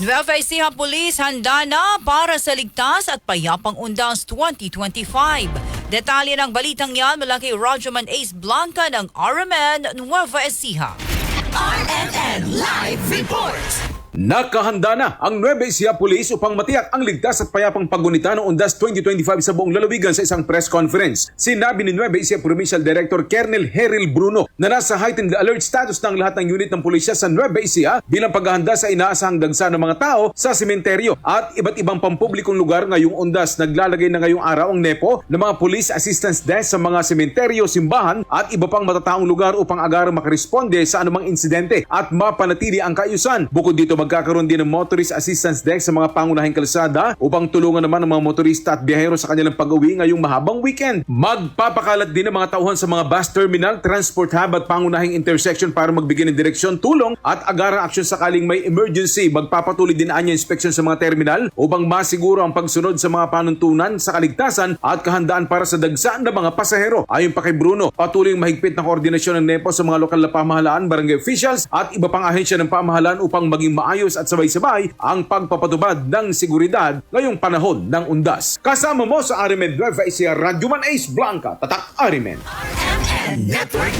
Nueva Ecija Police handa na para sa ligtas at payapang undang 2025. Detalye ng balitang yan mula kay Rogerman Ace Blanca ng RMN Nueva Ecija. RMN Live Report. Nakahanda na ang Nueva Ecija Police upang matiyak ang ligtas at payapang pagunita ng Undas 2025 sa buong lalawigan sa isang press conference. Sinabi ni Nueva Ecija Provincial Director Colonel Heril Bruno na nasa heightened alert status ng lahat ng unit ng pulisya sa Nueva Ecija bilang paghahanda sa inaasahang dagsa ng mga tao sa sementeryo at iba't ibang pampublikong lugar ngayong Undas. Naglalagay na ngayong araw ang NEPO ng mga police assistance desk sa mga sementeryo, simbahan at iba pang matataong lugar upang agarang makaresponde sa anumang insidente at mapanatili ang kaayusan. Bukod dito magkakaroon din ng motorist assistance desk sa mga pangunahing kalsada upang tulungan naman ang mga motorista at biyahero sa kanilang pag-uwi ngayong mahabang weekend. Magpapakalat din ng mga tauhan sa mga bus terminal, transport hub at pangunahing intersection para magbigay ng direksyon, tulong at agarang aksyon sakaling may emergency. Magpapatuloy din anya inspeksyon sa mga terminal upang masiguro ang pagsunod sa mga panuntunan sa kaligtasan at kahandaan para sa dagsaan ng mga pasahero. Ayon pa kay Bruno, patuloy ang mahigpit na koordinasyon ng NEPO sa mga lokal na pamahalaan, barangay officials at iba pang ahensya ng pamahalaan upang maging maayos at sabay-sabay ang pagpapatubad ng seguridad ngayong panahon ng undas. Kasama mo sa Arimen Nueva Ecija, Radyo Man Ace Blanca, Tatak Arimen. Network